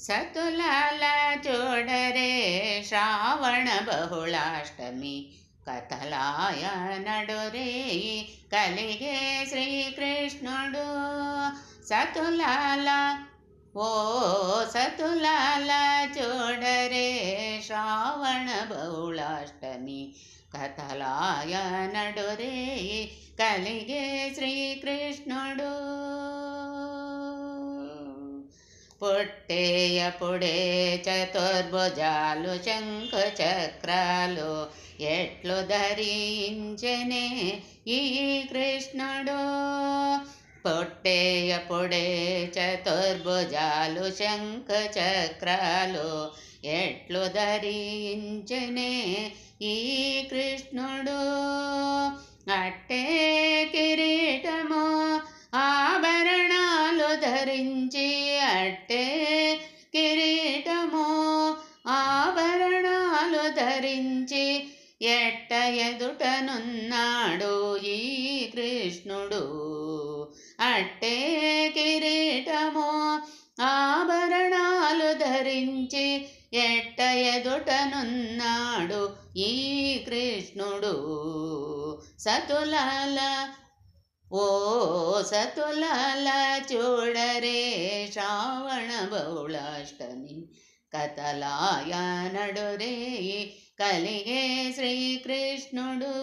సతులాల చూడరే శ్రావణ బహుళాష్టమి కథలాయ నడురే కలిగే శ్రీకృష్ణుడు సతులాల ఓ సతులాల చూడరే శ్రావణ బహుళాష్టమి కథలాయ నడురే కలిగే శ్రీకృష్ణుడు పుట్టేయపుడే చతుర్భుజాలు శంఖ చక్రాలు ఎట్లు ధరించనే ఈ కృష్ణుడు? పుట్టేయపుడే చతుర్భుజాలు శంఖ చక్రాలు ఎట్లు ధరించనే ఈ కృష్ణుడు? అట్టే కిరీటము ఆభరణాలు ధరించి కట్టే కిరీటము ఆభరణాలు ధరించి ఎట్ట ఎదుటనున్నాడు ఈ కృష్ణుడు. అట్టే కిరీటము ఆభరణాలు ధరించి ఎట్ట ఎదుటనున్నాడు ఈ కృష్ణుడు. సతులాల ఓ సతులాల చూడరే శ్రావణ బహుళాష్టమి కథలాయ నడురే కలిగే శ్రీకృష్ణుడు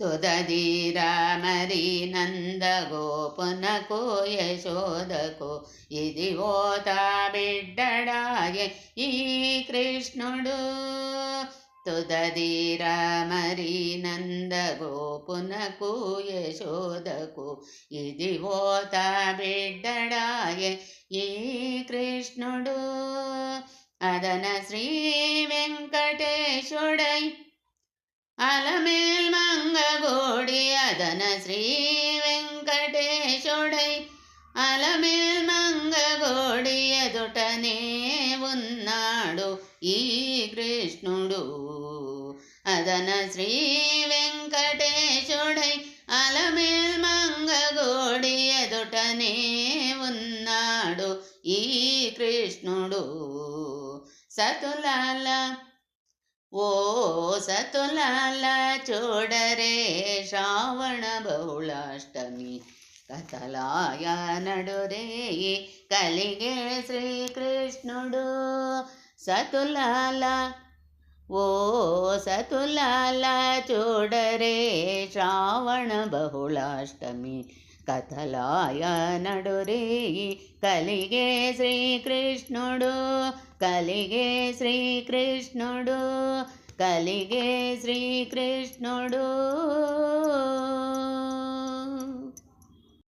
తుదధీరా మరి నంద గోపునకు యశోదకు ఇది ఓతా బిడ్డడాయ ఈ కృష్ణుడు తుదధీరా మరి గోపునకు యశోదకు. ఇది ఓత బిడ్డడాయ ఈ కృష్ణుడు. అదన శ్రీ వెంకటేశుడై అలమేల్ మంగగోడి. అదన శ్రీ వెంకటేశుడై అలమేల్ మంగగోడి. ఎదుటనే ఉన్నాడు ఈ కృష్ణుడు. అదన శ్రీ వెంకటేశుడై అలమేల్ మంగగోడి ఎదుటనే ఉన్నాడు ఈ కృష్ణుడు. సతులాల ఓ సతులాల చూడరే శ్రావణ బహుళాష్టమి కథలాయ నడురే కలిగే శ్రీకృష్ణుడు. సతులాల ఓ సతులాల చూడరే శ్రావణ బహుళాష్టమి కథలాయ నడురే. కలిగే శ్రీకృష్ణుడు కలిగే శ్రీకృష్ణుడు కలిగే శ్రీకృష్ణుడు.